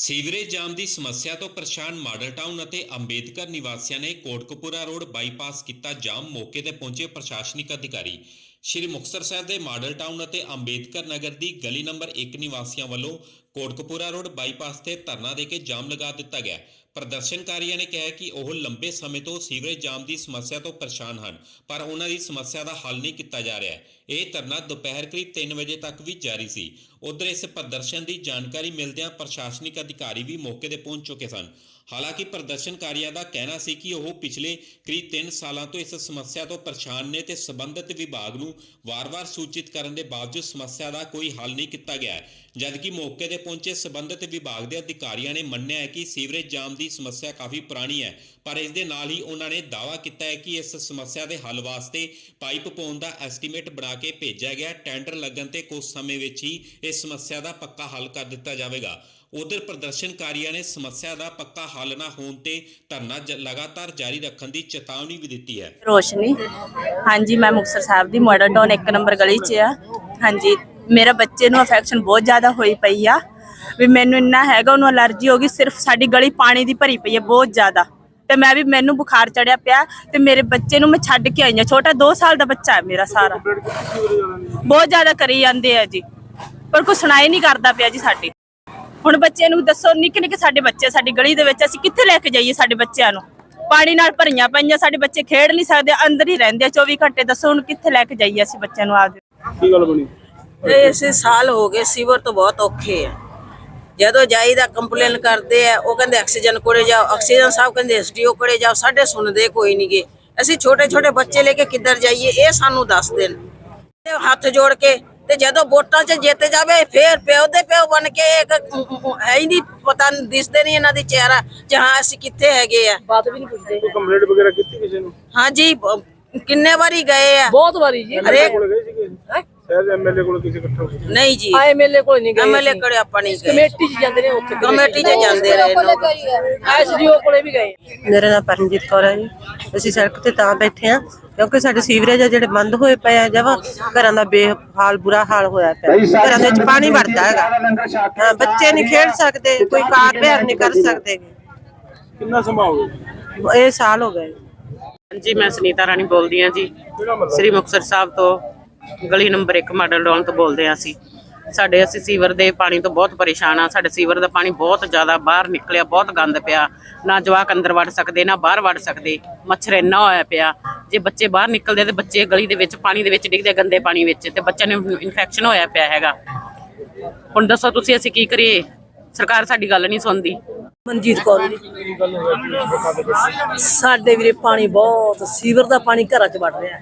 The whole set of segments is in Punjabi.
ਸੀਵਰੇਜ ਜਾਮ ਦੀ ਸਮੱਸਿਆ ਤੋਂ ਪਰੇਸ਼ਾਨ ਮਾਡਲ ਟਾਊਨ ਅਤੇ ਅੰਬੇਦਕਰ ਨਿਵਾਸੀਆਂ ਨੇ ਕੋਟਕਪੂਰਾ ਰੋਡ ਬਾਈਪਾਸ ਕੀਤਾ ਜਾਮ, ਮੌਕੇ ਤੇ ਪਹੁੰਚੇ ਪ੍ਰਸ਼ਾਸਨਿਕ ਅਧਿਕਾਰੀ। ਸ਼੍ਰੀ ਮੁਕਤਸਰ ਸਾਹਿਬ ਦੇ ਮਾਡਲ ਟਾਊਨ ਅਤੇ ਅੰਬੇਦਕਰ ਨਗਰ ਦੀ ਗਲੀ ਨੰਬਰ 1 ਨਿਵਾਸੀਆਂ ਵੱਲੋਂ ਕੋਟਕਪੂਰਾ ਰੋਡ ਬਾਈਪਾਸ ਤੇ ਧਰਨਾ ਦੇ ਕੇ ਜਾਮ ਲਗਾ ਦਿੱਤਾ ਗਿਆ। ਪ੍ਰਦਰਸ਼ਨਕਾਰੀਆਂ ਨੇ ਕਿਹਾ ਕਿ ਉਹ ਲੰਬੇ ਸਮੇਂ ਤੋਂ ਸੀਵਰੇਜ ਜਾਮ ਦੀ ਸਮੱਸਿਆ ਤੋਂ ਪਰੇਸ਼ਾਨ ਹਨ, ਪਰ ਉਹਨਾਂ ਦੀ ਸਮੱਸਿਆ ਦਾ ਹੱਲ ਨਹੀਂ ਕੀਤਾ ਜਾ ਰਿਹਾ। ਇਹ ਧਰਨਾ ਦੁਪਹਿਰ ਕਰੀਬ 3 ਵਜੇ ਤੱਕ ਵੀ ਜਾਰੀ ਸੀ। ਉਧਰ ਇਸ ਪ੍ਰਦਰਸ਼ਨ ਦੀ ਜਾਣਕਾਰੀ ਮਿਲਦਿਆਂ ਪ੍ਰਸ਼ਾਸਨਿਕ ਅਧਿਕਾਰੀ ਵੀ ਮੌਕੇ ਤੇ ਪਹੁੰਚ ਚੁੱਕੇ ਸਨ। ਹਾਲਾਂਕਿ ਪ੍ਰਦਰਸ਼ਨਕਾਰੀਆਂ ਦਾ ਕਹਿਣਾ ਸੀ ਕਿ ਉਹ ਪਿਛਲੇ ਕਰੀਬ 3 ਸਾਲਾਂ ਤੋਂ ਇਸ ਸਮੱਸਿਆ ਤੋਂ ਪਰੇਸ਼ਾਨ ਨੇ ਤੇ ਸਬੰਧਤ ਵਿਭਾਗ ਨੂੰ ਵਾਰ-ਵਾਰ ਸੂਚਿਤ ਕਰਨ ਦੇ ਬਾਵਜੂਦ ਸਮੱਸਿਆ ਦਾ ਕੋਈ ਹੱਲ ਨਹੀਂ ਕੀਤਾ ਗਿਆ ਹੈ। ਜਦਕਿ ਮੌਕੇ ਤੇ ਪਹੁੰਚੇ ਸਬੰਧਤ ਵਿਭਾਗ ਦੇ ਅਧਿਕਾਰੀਆਂ ਨੇ ਮੰਨਿਆ ਹੈ ਕਿ ਸੀਵਰੇਜ ਜਾਮ ਦੀ ਸਮੱਸਿਆ ਕਾਫੀ ਪੁਰਾਣੀ ਹੈ, ਪਰ ਇਸ ਦੇ ਨਾਲ ਹੀ ਉਹਨਾਂ ਨੇ ਦਾਅਵਾ ਕੀਤਾ ਹੈ ਕਿ ਇਸ ਸਮੱਸਿਆ ਦੇ ਹੱਲ ਵਾਸਤੇ ਪਾਈਪ ਪਾਉਣ ਦਾ ਐਸਟੀਮੇਟ ਬਣਾ ਕੇ ਭੇਜਿਆ ਗਿਆ ਟੈਂਡਰ ਲੱਗਣ ਤੇ ਕੁਝ ਸਮੇਂ ਵਿੱਚ ਹੀ ਇਸ ਸਮੱਸਿਆ ਦਾ ਪੱਕਾ ਹੱਲ ਕਰ ਦਿੱਤਾ ਜਾਵੇਗਾ। ਉਧਰ ਪ੍ਰਦਰਸ਼ਨਕਾਰੀਆਂ ਨੇ ਸਮੱਸਿਆ ਦਾ ਪੱਕਾ ਹੱਲ ਨਾ ਹੋਣ ਤੇ ਧਰਨਾ ਜ- ਲਗਾਤਾਰ ਜਾਰੀ ਰੱਖਣ ਦੀ ਚੇਤਾਵਨੀ ਵੀ ਦਿੱਤੀ ਹੈ। ਰੋਸ਼ਨੀ। ਹਾਂਜੀ, ਮੈਂ ਮੁਕਤਸਰ ਸਾਹਿਬ ਦੀ ਮਾਡਲ ਟਾਊਨ 1 ਨੰਬਰ ਗਲੀ 'ਚ ਆ। ਹਾਂਜੀ, ਮੇਰਾ ਬੱਚੇ ਨੂੰ ਅਫੈਕਸ਼ਨ ਬਹੁਤ ਜ਼ਿਆਦਾ ਹੋਈ ਪਈ ਆ। ਵੀ ਮੈਨੂੰ ਇੰਨਾ ਹੈਗਾ, ਉਹਨੂੰ ਅਲਰਜੀ ਹੋ ਗਈ, ਸਿਰਫ ਸਾਡੀ ਗਲੀ ਪਾਣੀ ਦੀ ਭਰੀ ਪਈ ਆ ਬਹੁਤ ਜ਼ਿਆਦਾ। ਤੇ ਮੈਂ ਵੀ ਮੈਨੂੰ ਬੁਖਾਰ ਚੜਿਆ ਪਿਆ ਤੇ ਮੇਰੇ ਬੱਚੇ ਨੂੰ ਮੈਂ ਛੱਡ ਕੇ ਆਈ ਆ। ਛੋਟਾ 2 ਸਾਲ ਦਾ ਬੱਚਾ ਹੈ ਮੇਰਾ ਸਾਰਾ। ਬਹੁਤ ਜ਼ਿਆਦਾ ਕਰੀ ਜਾਂਦੇ ਆ ਜੀ। ਪਰ ਕੋਈ ਸੁਣਾਈ ਨਹੀਂ ਕਰਦਾ ਪਿਆ ਜੀ ਸਾਡੀ। ਹੁਣ ਬੱਚੇ ਨੂੰ ਦੱਸੋ ਨਿੱਕੇ ਨਿੱਕੇ ਸਾਡੇ ਬੱਚੇ ਸਾਡੀ ਗਲੀ ਦੇ ਵਿੱਚ ਅਸੀਂ ਕਿੱਥੇ ਲੈ ਕੇ ਜਾਈਏ ਸਾਡੇ ਬੱਚਿਆਂ ਨੂੰ? ਪਾਣੀ ਨਾਲ ਭਰੀਆਂ ਪਈਆਂ ਸਾਡੇ ਬੱਚੇ ਖੇਡ ਨਹੀਂ ਸਕਦੇ ਅੰਦਰ ਹੀ ਰਹਿੰਦੇ ਆ 24 ਘੰਟੇ ਦੱਸੋ ਹੁਣ ਕਿੱਥੇ ਲੈ ਕੇ ਜਾਈਏ ਅਸੀਂ ਬੱਚਿਆਂ ਨੂੰ ਆਪਦੇ? ਕੀ ਗੱਲ ਬਣੀ? ਇਹ ਇਸੇ ਸਾਲ ਹੋ ਗਏ ਸੀਵਰ ਤੋਂ ਬਹੁਤ ਔਖੇ ਆ। ਜਦੋਂ ਜਾਈਦਾ ਕੰਪਲੇਨ ਕਰਦੇ ਆ ਉਹ ਕਹਿੰਦੇ ਆਕਸੀਜਨ ਕੋਲੇ ਜਾਓ ਆਕਸੀਜਨ ਸਾਹਿਬ ਕਹਿੰਦੇ ਐਸਡੀਓ ਕੋਲੇ ਜਾਓ ਸਾਡੇ ਸੁਣਦੇ ਕੋਈ ਨਹੀਂਗੇ ਅਸੀਂ ਛੋਟੇ ਛੋਟੇ ਬੱਚੇ ਲੈ ਕੇ ਕਿੱਧਰ ਜਾਈਏ ਇਹ ਸਾਨੂੰ ਦੱਸ ਦੇਣ। ਤੇ ਹੱਥ ਜੋੜ ਕੇ ਤੇ ਜਦੋਂ ਵੋਟਾਂ 'ਚ ਜਿੱਤ ਜਾਵੇ ਫੇਰ ਪਿਓ ਦੇ ਪਿਓ ਬਣ ਕੇ ਇੱਕ ਹੈ ਹੀ ਨਹੀਂ ਪਤਾ ਨਹੀਂ ਦਿਸਦੇ ਨਹੀਂ ਇਹਨਾਂ ਦੀ ਚਿਹਰਾ ਜਹਾਂ ਅਸੀਂ ਕਿੱਥੇ ਹੈਗੇ ਆ। ਬਾਤ ਵੀ ਨਹੀਂ ਪੁੱਛਦੇ। ਕੋਈ ਕੰਪਲੇਂਟ ਵਗੈਰਾ ਕੀਤੀ ਕਿਸੇ ਨੂੰ? ਹਾਂਜੀ ਕਿੰਨੇ ਵਾਰੀ ਗਏ ਆ। ਬਹੁਤ ਵਾਰੀ ਜੀ। ਹਰੇਕ ਕੋਲ ਗਏ ਸੀਗੇ? ਸ਼ਾਇਦ ਐਮਐਲਏ ਕੋਲ ਕਿਸੇ ਇਕੱਠਾ ਹੋ ਕੇ ਨਹੀਂ ਜੀ। ਐਮਐਲਏ ਕੋਲ ਨਹੀਂ ਗਏ ਐਮਐਲਏ ਅਸੀਂ। ਕੋਲੇ ਆਪਾਂ ਨਹੀਂ ਗਏ। ਕਮੇਟੀ 'ਚ ਜਾਂਦੇ ਨੇ ਉੱਥੇ। ਕਮੇਟੀ 'ਚ ਜਾਂਦੇ ਰਹੇ ਲੋਕ। ਐਸਡੀਓ ਕੋਲੇ ਵੀ ਗਏ ਮੇਰਾ ਨਾਮ ਪਰਮਜੀਤ ਕੌਰ ਹੈ ਜੀ। ਅਸੀਂ ਸੜਕ ਤੇ ਤਾਂ ਬੈਠੇ ਆ ਕਿਉਂਕਿ ਸਾਡੇ ਸੀਵਰੇਜ ਆ ਜਿਹੜੇ ਬੰਦ ਹੋਏ ਪਏ ਆ ਜਵਾ ਘਰਾਂ ਦਾ ਬੇਹਾਲ ਬੁਰਾ ਹਾਲ ਹੋਇਆ ਪਿਆ। ਘਰਾਂ ਦੇ ਵਿੱਚ ਪਾਣੀ ਵੜਦਾ ਹੈਗਾ। ਹਾਂ ਬੱਚੇ ਨਹੀਂ ਖੇਡ ਸਕਦੇ ਕੋਈ ਕਾਰ ਵਿਹਾਰ ਨਹੀਂ ਕਰ ਸਕਦੇ। ਕਿੰਨਾ ਸਮਾਂ ਹੋ ਗਿਆ? ਇਹ ਸਾਲ ਹੋ ਗਏ। ਜੀ ਮੈਂ ਸੁਨੀਤਾ ਰਾਣੀ ਬੋਲਦੀ ਹਾਂ ਜੀ। ਸ੍ਰੀ ਮੁਕਤਸਰ ਸਾਹਿਬ ਤੋਂ। ਗਲੀ ਨੰਬਰ 1 ਮਾਡਲ ਟਾਊਨ ਤੋਂ ਬੋਲਦੇ ਹਾਂ ਅਸੀਂ। ਸਾਡੇ ਅਸੀਂ ਸੀਵਰ ਦੇ ਪਾਣੀ ਤੋਂ ਬਹੁਤ ਪਰੇਸ਼ਾਨ ਆ ਸਾਡੇ ਸੀਵਰ ਦਾ ਪਾਣੀ ਬਹੁਤ ਜ਼ਿਆਦਾ ਬਾਹਰ ਨਿਕਲਿਆ ਬਹੁਤ ਗੰਦ ਪਿਆ। ਨਾ ਜਵਾਕ ਅੰਦਰ ਵੜ ਸਕਦੇ ਨਾ ਬਾਹਰ ਵੜ ਸਕਦੇ ਮੱਛਰ ਇੰਨਾ ਹੋਇਆ ਪਿਆ। ਜੇ ਬੱਚੇ ਬਾਹਰ ਨਿਕਲਦੇ ਤੇ ਬੱਚੇ ਗਲੀ ਦੇ ਵਿੱਚ ਪਾਣੀ ਦੇ ਵਿੱਚ ਡਿੱਗਦੇ ਗੰਦੇ ਪਾਣੀ ਵਿੱਚ ਤੇ ਬੱਚਿਆਂ ਨੂੰ ਇਨਫੈਕਸ਼ਨ ਹੋਇਆ ਪਿਆ ਹੈਗਾ। ਹੁਣ ਦੱਸੋ ਤੁਸੀਂ ਅਸੀਂ ਕੀ ਕਰੀਏ? ਸਰਕਾਰ ਸਾਡੀ ਗੱਲ ਨਹੀਂ ਸੁਣਦੀ। ਮਨਜੀਤ ਕੌਰ ਜੀ। ਸਾਡੇ ਵੀਰੇ ਪਾਣੀ ਬਹੁਤ ਸੀਵਰ ਦਾ ਪਾਣੀ ਘਰਾਂ 'ਚ ਵੜ ਰਿਹਾ।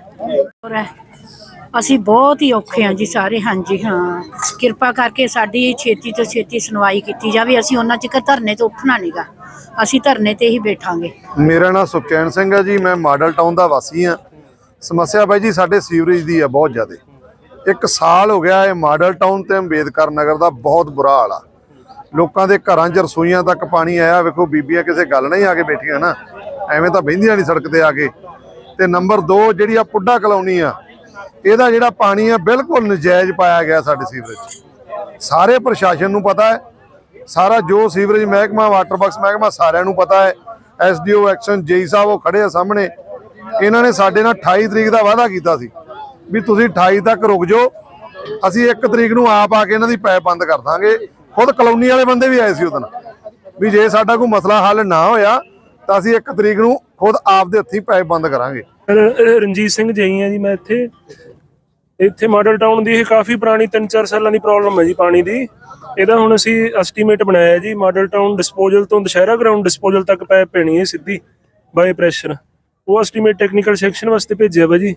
ਹੈ। ਅਸੀਂ ਬਹੁਤ ਹੀ ਔਖੇ ਹਾਂ ਜੀ ਸਾਰੇ, ਹਾਂਜੀ ਹਾਂ। ਕਿਰਪਾ ਕਰਕੇ ਸਾਡੀ ਛੇਤੀ ਤੋਂ ਛੇਤੀ ਸੁਣਵਾਈ ਕੀਤੀ ਜਾਵੇ। ਅਸੀਂ ਉਹਨਾਂ ਚਿਰ ਧਰਨੇ ਤੋਂ ਉੱਠਣਾ ਨਹੀਂਗਾ ਅਸੀਂ ਧਰਨੇ ਤੇ ਹੀ ਬੈਠਾਂਗੇ। ਮੇਰਾ ਨਾਮ ਸੁਖਚੈਨ ਸਿੰਘ ਹੈ ਜੀ, ਮੈਂ ਮਾਡਲ ਟਾਊਨ ਦਾ ਵਾਸੀ ਹਾਂ। ਸਮੱਸਿਆ ਬਾਈ ਜੀ, ਸਾਡੇ ਸੀਵਰੇਜ ਦੀ ਆ ਬਹੁਤ ਜ਼ਿਆਦਾ। ਇੱਕ ਸਾਲ ਹੋ ਗਿਆ ਇਹ ਮਾਡਲ ਟਾਊਨ ਤੇ ਅੰਬੇਦਕਰ ਨਗਰ ਦਾ ਬਹੁਤ ਬੁਰਾ ਹਾਲ ਆ। ਲੋਕਾਂ ਦੇ ਘਰਾਂ 'ਚ ਰਸੋਈਆਂ ਤੱਕ ਪਾਣੀ ਆਇਆ, ਵੇਖੋ ਬੀਬੀਆਂ ਕਿਸੇ ਗੱਲ ਨਹੀਂ ਆ ਕੇ ਬੈਠੀਆਂ ਨਾ। ਐਵੇਂ ਤਾਂ ਬਹਿੰਦੀਆਂ ਨਹੀਂ ਸੜਕ ਤੇ ਆ ਕੇ। ਤੇ ਨੰਬਰ 2 ਜਿਹੜੀ ਆ ਪੁੱਡਾ ਕਲੋਨੀ ਆ ਇਹਦਾ ਜਿਹੜਾ ਪਾਣੀ ਆ ਬਿਲਕੁਲ ਨਜਾਇਜ਼ ਪਾਇਆ ਗਿਆ ਸਾਡੇ ਸੀਵਰੇਜ ਸਾਰੇ ਪ੍ਰਸ਼ਾਸਨ ਨੂੰ ਪਤਾ ਹੈ, ਸਾਰਾ ਜੋ ਸੀਵਰੇਜ ਮਹਿਕਮਾ, ਵਾਟਰ ਬਾਕਸ ਮਹਿਕਮਾ, ਸਾਰਿਆਂ ਨੂੰ ਪਤਾ ਹੈ, ਐਸਡੀਓ, ਐਕਸ਼ਨ, ਜੇਈ ਸਾਹਿਬ ਉਹ ਖੜੇ ਆ ਸਾਹਮਣੇ। ਇਹਨਾਂ ਨੇ ਸਾਡੇ ਨਾਲ 28 ਤਰੀਕ ਦਾ ਵਾਅਦਾ ਕੀਤਾ ਸੀ ਵੀ ਤੁਸੀਂ 28 ਤੱਕ ਰੁਕ ਜਾਓ, ਅਸੀਂ 1 ਤਰੀਕ ਨੂੰ ਆਪ ਆ ਕੇ ਇਹਨਾਂ ਦੀ ਪੈਪ ਬੰਦ ਕਰ ਦਾਂਗੇ। ਖੁਦ ਕਲੋਨੀ ਵਾਲੇ ਬੰਦੇ ਵੀ ਆਏ ਸੀ ਉਦੋਂ ਵੀ ਜੇ ਸਾਡਾ ਕੋਈ ਮਸਲਾ ਹੱਲ ਨਾ ਹੋਇਆ, ਤਾਂ ਅਸੀਂ 1 ਤਰੀਕ ਨੂੰ ਖੁਦ ਆਪ ਦੇ ਹੱਥੀਂ ਪੈਪ ਬੰਦ ਕਰਾਂਗੇ। ਰਣਜੀਤ ਸਿੰਘ ਜਈ ਆ ਜੀ, ਮੈਂ ਇੱਥੇ। ਇੱਥੇ ਮਾਡਲ ਟਾਊਨ ਦੀ ਇਹ ਕਾਫੀ ਪੁਰਾਣੀ 3-4 ਸਾਲਾਂ ਦੀ ਪ੍ਰੋਬਲਮ ਹੈ ਜੀ ਪਾਣੀ ਦੀ। ਇਹਦਾ ਹੁਣ ਅਸੀਂ ਐਸਟੀਮੇਟ ਬਣਾਇਆ ਜੀ, ਮਾਡਲ ਟਾਊਨ ਡਿਸਪੋਜ਼ਲ ਤੋਂ ਦੁਸ਼ਹਿਰਾ ਗਰਾਊਂਡ ਡਿਸਪੋਜ਼ਲ ਤੱਕ ਪਾਈਪ ਪੈਣੀ ਹੈ ਸਿੱਧੀ ਬਾਈ ਪ੍ਰੈਸ਼ਰ ਉਹ ਐਸਟੀਮੇਟ ਟੈਕਨੀਕਲ ਸੈਕਸ਼ਨ ਵਾਸਤੇ ਭੇਜਿਆ ਵਾ ਜੀ।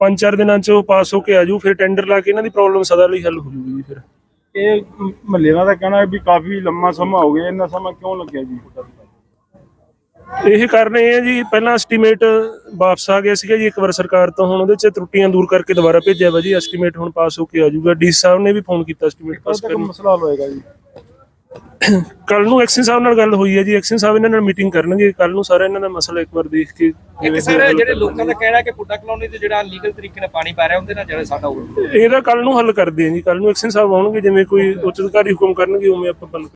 ਪੰਜ ਚਾਰ ਦਿਨਾਂ ਚ ਉਹ ਪਾਸ ਹੋ ਕੇ ਆਜੂ ਫਿਰ ਟੈਂਡਰ ਲਾ ਕੇ ਇਹਨਾਂ ਦੀ ਪ੍ਰੋਬਲਮ ਸਦਾ ਲਈ ਹੱਲ ਹੋ ਜੂਗੀ ਜੀ ਫਿਰ। ਇਹ ਮਹੱਲੇ ਦਾ ਕਹਿਣਾ ਹੈ ਵੀ ਕਾਫੀ ਲੰਮਾ ਸਮਾਂ ਹੋ ਗਿਆ, ਇੰਨਾ ਸਮਾਂ ਕਿਉਂ ਲੱਗਿਆ ਜੀ? ਇਹ ਕਰ ਰਹੇ ਆ ਜੀ ਪਹਿਲਾਂ ਐਸਟੀਮੇਟ ਵਾਪਸ ਆ ਗਿਆ ਸੀਗਾ ਜੀ ਇੱਕ ਵਾਰ ਸਰਕਾਰ ਤੋਂ ਹੁਣ ਉਹਦੇ ਚ ਤਰੁੱਟੀਆਂ ਦੂਰ ਕਰਕੇ ਦੁਬਾਰਾ ਭੇਜਿਆ ਵਾ ਜੀ ਐਸਟੀਮੇਟ ਹੁਣ ਪਾਸ ਹੋ ਕੇ ਆ ਜਾਊਗਾ। ਡੀ ਸਾਹਿਬ ਨੇ ਵੀ ਫੋਨ ਕੀਤਾ ਐਸਟੀਮੇਟ ਪਾਸ ਕਰਨ ਮਸਲਾ ਹੱਲ ਹੋਏਗਾ ਜੀ। ਕੱਲ ਨੂੰ ਐਕਸ਼ਨ ਸਾਹਿਬ ਨਾਲ ਗੱਲ ਹੋਈ ਹੈ ਜੀ ਐਕਸ਼ਨ ਸਾਹਿਬ ਇਹਨਾਂ ਨਾਲ ਮੀਟਿੰਗ ਕਰਨਗੇ। ਕੱਲ ਨੂੰ ਸਾਰਾ ਇਹਨਾਂ ਦਾ ਮਸਲਾ ਇੱਕ ਵਾਰ ਦੇਖ ਕੇ ਇੱਕ ਸਰ ਜਿਹੜੇ ਲੋਕਾਂ ਦਾ ਕਹਿਣਾ ਕਿ ਪੁੱਡਾ ਕਲੋਨੀ ਤੇ ਜਿਹੜਾ ਲੀਗਲ ਤਰੀਕੇ ਨਾਲ ਪਾਣੀ ਪਾ ਰਿਹਾ ਉਹਦੇ ਨਾਲ ਜਿਹੜਾ ਸਾਡਾ ਹੋਊ ਇਹਦਾ ਕੱਲ ਨੂੰ ਹੱਲ ਕਰਦੇ ਆ ਜੀ ਕੱਲ ਨੂੰ ਐਕਸ਼ਨ ਸਾਹਿਬ ਆਉਣਗੇ ਜਿਵੇਂ ਕੋਈ ਉੱਚ ਅਧਿਕਾਰੀ ਹੁਕਮ ਕਰਨਗੇ ਉਵੇਂ ਆਪਾਂ ਬੰਦ